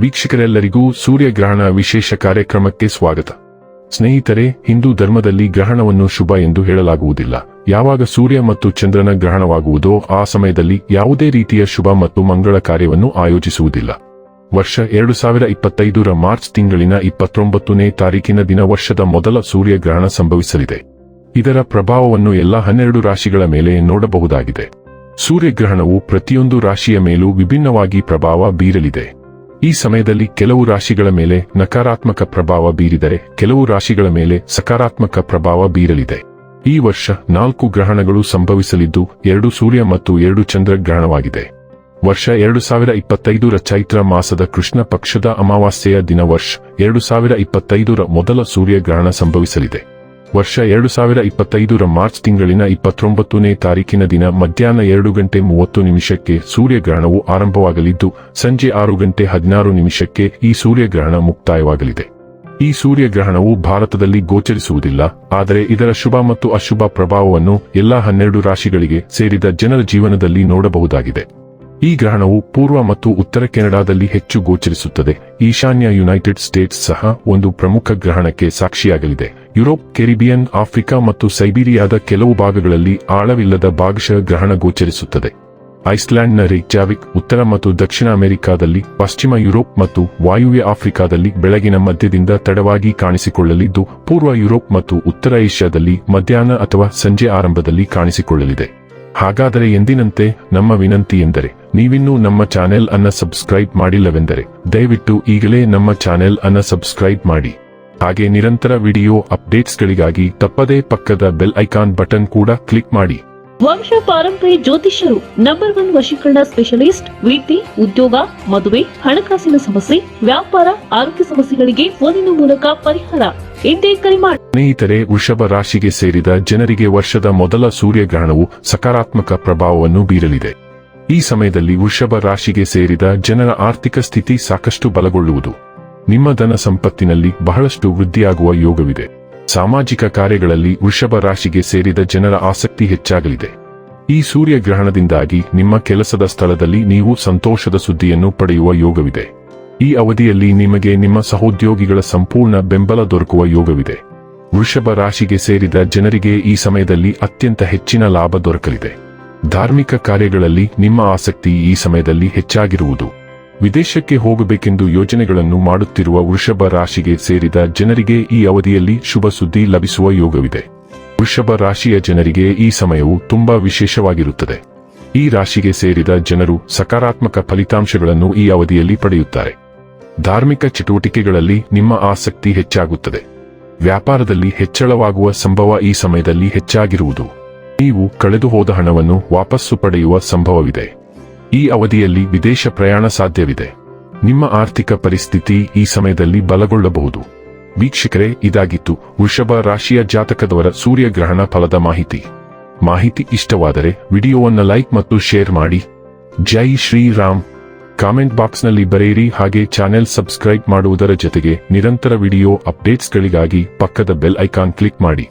ವೀಕ್ಷಕರೆಲ್ಲರಿಗೂ ಸೂರ್ಯಗ್ರಹಣ ವಿಶೇಷ ಕಾರ್ಯಕ್ರಮಕ್ಕೆ ಸ್ವಾಗತ. ಸ್ನೇಹಿತರೆ, ಹಿಂದೂ ಧರ್ಮದಲ್ಲಿ ಗ್ರಹಣವನ್ನು ಶುಭ ಎಂದು ಹೇಳಲಾಗುವುದಿಲ್ಲ. ಯಾವಾಗ ಸೂರ್ಯ ಮತ್ತು ಚಂದ್ರನ ಗ್ರಹಣವಾಗುವುದೋ ಆ ಸಮಯದಲ್ಲಿ ಯಾವುದೇ ರೀತಿಯ ಶುಭ ಮತ್ತು ಮಂಗಳ ಕಾರ್ಯವನ್ನು ಆಯೋಜಿಸುವುದಿಲ್ಲ. ವರ್ಷ ಎರಡು ಸಾವಿರ ಇಪ್ಪತ್ತೈದರ ಮಾರ್ಚ್ ತಿಂಗಳಿನ ಇಪ್ಪತ್ತೊಂಬತ್ತನೇ ತಾರೀಕಿನ ದಿನ ವರ್ಷದ ಮೊದಲ ಸೂರ್ಯಗ್ರಹಣ ಸಂಭವಿಸಲಿದೆ. ಇದರ ಪ್ರಭಾವವನ್ನು ಎಲ್ಲ ಹನ್ನೆರಡು ರಾಶಿಗಳ ಮೇಲೆ ನೋಡಬಹುದಾಗಿದೆ. ಸೂರ್ಯಗ್ರಹಣವು ಪ್ರತಿಯೊಂದು ರಾಶಿಯ ಮೇಲೂ ವಿಭಿನ್ನವಾಗಿ ಪ್ರಭಾವ ಬೀರಲಿದೆ. ಈ ಸಮಯದಲ್ಲಿ ಕೆಲವು ರಾಶಿಗಳ ಮೇಲೆ ನಕಾರಾತ್ಮಕ ಪ್ರಭಾವ ಬೀರಿದರೆ, ಕೆಲವು ರಾಶಿಗಳ ಮೇಲೆ ಸಕಾರಾತ್ಮಕ ಪ್ರಭಾವ ಬೀರಲಿದೆ. ಈ ವರ್ಷ ನಾಲ್ಕು ಗ್ರಹಣಗಳು ಸಂಭವಿಸಲಿದ್ದು, ಎರಡು ಸೂರ್ಯ ಮತ್ತು ಎರಡು ಚಂದ್ರ ಗ್ರಹಣವಾಗಿದೆ. ವರ್ಷ ಎರಡು ಸಾವಿರ ಇಪ್ಪತ್ತೈದರ ಚೈತ್ರ ಮಾಸದ ಕೃಷ್ಣ ಪಕ್ಷದ ಅಮಾವಾಸ್ಯೆಯ ದಿನ ವರ್ಷ ಎರಡು ಸಾವಿರ ಇಪ್ಪತ್ತೈದರ ಮೊದಲ ಸೂರ್ಯಗ್ರಹಣ ಸಂಭವಿಸಲಿದೆ. ವರ್ಷ ಎರಡು ಸಾವಿರ ಇಪ್ಪತ್ತೈದರ ಮಾರ್ಚ್ ತಿಂಗಳಿನ ಇಪ್ಪತ್ತೊಂಬತ್ತನೇ ತಾರೀಕಿನ ದಿನ ಮಧ್ಯಾಹ್ನ ಎರಡು ಗಂಟೆ ಮೂವತ್ತು ನಿಮಿಷಕ್ಕೆ ಸೂರ್ಯಗ್ರಹಣವು ಆರಂಭವಾಗಲಿದ್ದು, ಸಂಜೆ ಆರು ಗಂಟೆ ಹದಿನಾರು ನಿಮಿಷಕ್ಕೆ ಈ ಸೂರ್ಯಗ್ರಹಣ ಮುಕ್ತಾಯವಾಗಲಿದೆ. ಈ ಸೂರ್ಯಗ್ರಹಣವು ಭಾರತದಲ್ಲಿ ಗೋಚರಿಸುವುದಿಲ್ಲ, ಆದರೆ ಇದರ ಶುಭ ಮತ್ತು ಅಶುಭ ಪ್ರಭಾವವನ್ನು ಎಲ್ಲಾ ಹನ್ನೆರಡು ರಾಶಿಗಳಿಗೆ ಸೇರಿದ ಜನರ ಜೀವನದಲ್ಲಿ ನೋಡಬಹುದಾಗಿದೆ. ಈ ಗ್ರಹಣವು ಪೂರ್ವ ಮತ್ತು ಉತ್ತರ ಕೆನಡಾದಲ್ಲಿ ಹೆಚ್ಚು ಗೋಚರಿಸುತ್ತದೆ. ಈಶಾನ್ಯ ಯುನೈಟೆಡ್ ಸ್ಟೇಟ್ಸ್ ಸಹ ಒಂದು ಪ್ರಮುಖ ಗ್ರಹಣಕ್ಕೆ ಸಾಕ್ಷಿಯಾಗಲಿದೆ. ಯುರೋಪ್, ಕೆರಿಬಿಯನ್, ಆಫ್ರಿಕಾ ಮತ್ತು ಸೈಬೀರಿಯಾದ ಕೆಲವು ಭಾಗಗಳಲ್ಲಿ ಆಳವಿಲ್ಲದ ಭಾಗಶಃ ಗ್ರಹಣ ಗೋಚರಿಸುತ್ತದೆ. ಐಸ್ಲ್ಯಾಂಡ್ನ ರಿಕ್ಜಾವಿಕ್, ಉತ್ತರ ಮತ್ತು ದಕ್ಷಿಣ ಅಮೆರಿಕಾದಲ್ಲಿ, ಪಶ್ಚಿಮ ಯುರೋಪ್ ಮತ್ತು ವಾಯುವ್ಯ ಆಫ್ರಿಕಾದಲ್ಲಿ ಬೆಳಗಿನ ಮಧ್ಯದಿಂದ ತಡವಾಗಿ ಕಾಣಿಸಿಕೊಳ್ಳಲಿದ್ದು, ಪೂರ್ವ ಯುರೋಪ್ ಮತ್ತು ಉತ್ತರ ಏಷ್ಯಾದಲ್ಲಿ ಮಧ್ಯಾಹ್ನ ಅಥವಾ ಸಂಜೆ ಆರಂಭದಲ್ಲಿ ಕಾಣಿಸಿಕೊಳ್ಳಲಿದೆ. ಹಾಗಾದರೆ ಎಂದಿನಂತೆ ನಮ್ಮ ವಿನಂತಿ ಎಂದರೆ ನೀವಿನ್ನೂ ನಮ್ಮ ಚಾನೆಲ್ ಅನ್ನ ಸಬ್ಸ್ಕ್ರೈಬ್ ಮಾಡಿಲ್ಲವೆಂದರೆ ದಯವಿಟ್ಟು ಈಗಲೇ ನಮ್ಮ ಚಾನೆಲ್ ಅನ್ನ ಸಬ್ಸ್ಕ್ರೈಬ್ ಮಾಡಿ. ಹಾಗೆ ನಿರಂತರ ವಿಡಿಯೋ ಅಪ್ಡೇಟ್ಸ್ಗಳಿಗಾಗಿ ತಪ್ಪದೇ ಪಕ್ಕದ ಬೆಲ್ ಐಕಾನ್ ಬಟನ್ ಕೂಡ ಕ್ಲಿಕ್ ಮಾಡಿ. ವಂಶ ಪಾರಂಪರೆ ಜ್ಯೋತಿಷ್ಯರು ನಂಬರ್ ಒನ್ ವಶೀಕರಣ ಸ್ಪೆಷಲಿಸ್ಟ್ ವೃತ್ತಿ ಉದ್ಯೋಗ ಮದುವೆ ಹಣಕಾಸಿನ ಸಮಸ್ಯೆ ವ್ಯಾಪಾರ ಆರೋಗ್ಯ ಸಮಸ್ಯೆಗಳಿಗೆ ಫೋನಿನ ಮೂಲಕ ಪರಿಹಾರ. ಎಂದೇ ಕರೆ ಮಾಡಿ. ಸ್ನೇಹಿತರೆ ವೃಷಭ ರಾಶಿಗೆ ಸೇರಿದ ಜನರಿಗೆ ವರ್ಷದ ಮೊದಲ ಸೂರ್ಯಗ್ರಹಣವು ಸಕಾರಾತ್ಮಕ ಪ್ರಭಾವವನ್ನು ಬೀರಲಿದೆ. ಈ ಸಮಯದಲ್ಲಿ ವೃಷಭ ರಾಶಿಗೆ ಸೇರಿದ ಜನರ ಆರ್ಥಿಕ ಸ್ಥಿತಿ ಸಾಕಷ್ಟು ಬಲಗೊಳ್ಳುವುದು. ನಿಮ್ಮ ಧನ ಸಂಪತ್ತಿನಲ್ಲಿ ಬಹಳಷ್ಟು ವೃದ್ಧಿಯಾಗುವ ಯೋಗವಿದೆ. ಸಾಮಾಜಿಕ ಕಾರ್ಯಗಳಲ್ಲಿ ವೃಷಭ ರಾಶಿಗೆ ಸೇರಿದ ಜನರ ಆಸಕ್ತಿ ಹೆಚ್ಚಾಗಲಿದೆ. ಈ ಸೂರ್ಯಗ್ರಹಣದಿಂದಾಗಿ ನಿಮ್ಮ ಕೆಲಸದ ಸ್ಥಳದಲ್ಲಿ ನೀವು ಸಂತೋಷದ ಸುದ್ದಿಯನ್ನು ಪಡೆಯುವ ಯೋಗವಿದೆ. ಈ ಅವಧಿಯಲ್ಲಿ ನಿಮಗೆ ನಿಮ್ಮ ಸಹೋದ್ಯೋಗಿಗಳ ಸಂಪೂರ್ಣ ಬೆಂಬಲ ದೊರಕುವ ಯೋಗವಿದೆ. ವೃಷಭ ರಾಶಿಗೆ ಸೇರಿದ ಜನರಿಗೆ ಈ ಸಮಯದಲ್ಲಿ ಅತ್ಯಂತ ಹೆಚ್ಚಿನ ಲಾಭ ದೊರಕಲಿದೆ. ಧಾರ್ಮಿಕ ಕಾರ್ಯಗಳಲ್ಲಿ ನಿಮ್ಮ ಆಸಕ್ತಿ ಈ ಸಮಯದಲ್ಲಿ ಹೆಚ್ಚಾಗಿರುವುದು. ವಿದೇಶಕ್ಕೆ ಹೋಗಬೇಕೆಂದು ಯೋಜನೆಗಳನ್ನು ಮಾಡುತ್ತಿರುವ ವೃಷಭ ರಾಶಿಗೆ ಸೇರಿದ ಜನರಿಗೆ ಈ ಅವಧಿಯಲ್ಲಿ ಶುಭ ಸುದ್ದಿ ಲಭಿಸುವ ಯೋಗವಿದೆ. ವೃಷಭ ರಾಶಿಯ ಜನರಿಗೆ ಈ ಸಮಯವು ತುಂಬಾ ವಿಶೇಷವಾಗಿರುತ್ತದೆ. ಈ ರಾಶಿಗೆ ಸೇರಿದ ಜನರು ಸಕಾರಾತ್ಮಕ ಫಲಿತಾಂಶಗಳನ್ನು ಈ ಅವಧಿಯಲ್ಲಿ ಪಡೆಯುತ್ತಾರೆ. ಧಾರ್ಮಿಕ ಚಟುವಟಿಕೆಗಳಲ್ಲಿ ನಿಮ್ಮ ಆಸಕ್ತಿ ಹೆಚ್ಚಾಗುತ್ತದೆ. ವ್ಯಾಪಾರದಲ್ಲಿ ಹೆಚ್ಚಳವಾಗುವ ಸಂಭವ ಈ ಸಮಯದಲ್ಲಿ ಹೆಚ್ಚಾಗಿರುವುದು. ನೀವು ಕಳೆದುಹೋದ ಹಣವನ್ನು ವಾಪಸ್ಸು ಪಡೆಯುವ ಸಂಭವವಿದೆ. ಈ ಅವಧಿಯಲ್ಲಿ ವಿದೇಶ ಪ್ರಯಾಣ ಸಾಧ್ಯವಿದೆ. ನಿಮ್ಮ ಆರ್ಥಿಕ ಪರಿಸ್ಥಿತಿ ಈ ಸಮಯದಲ್ಲಿ ಬಲಗೊಳ್ಳಬಹುದು. ವೀಕ್ಷಕರೇ, ಇದಾಗಿತ್ತು ವೃಷಭ ರಾಶಿಯ ಜಾತಕದವರ ಸೂರ್ಯಗ್ರಹಣ ಫಲದ ಮಾಹಿತಿ. ಮಾಹಿತಿ ಇಷ್ಟವಾದರೆ ವಿಡಿಯೋವನ್ನು ಲೈಕ್ ಮತ್ತು ಶೇರ್ ಮಾಡಿ. ಜೈ ಶ್ರೀರಾಮ್. ಕಾಮೆಂಟ್ ಬಾಕ್ಸ್ನಲ್ಲಿ ಬರೆಯಿರಿ ಹಾಗೆ ಚಾನೆಲ್ ಸಬ್ಸ್ಕ್ರೈಬ್ ಮಾಡುವುದರ ಜೊತೆಗೆ ನಿರಂತರ ವಿಡಿಯೋ ಅಪ್ಡೇಟ್ಸ್ಗಳಿಗಾಗಿ ಪಕ್ಕದ ಬೆಲ್ ಐಕಾನ್ ಕ್ಲಿಕ್ ಮಾಡಿ.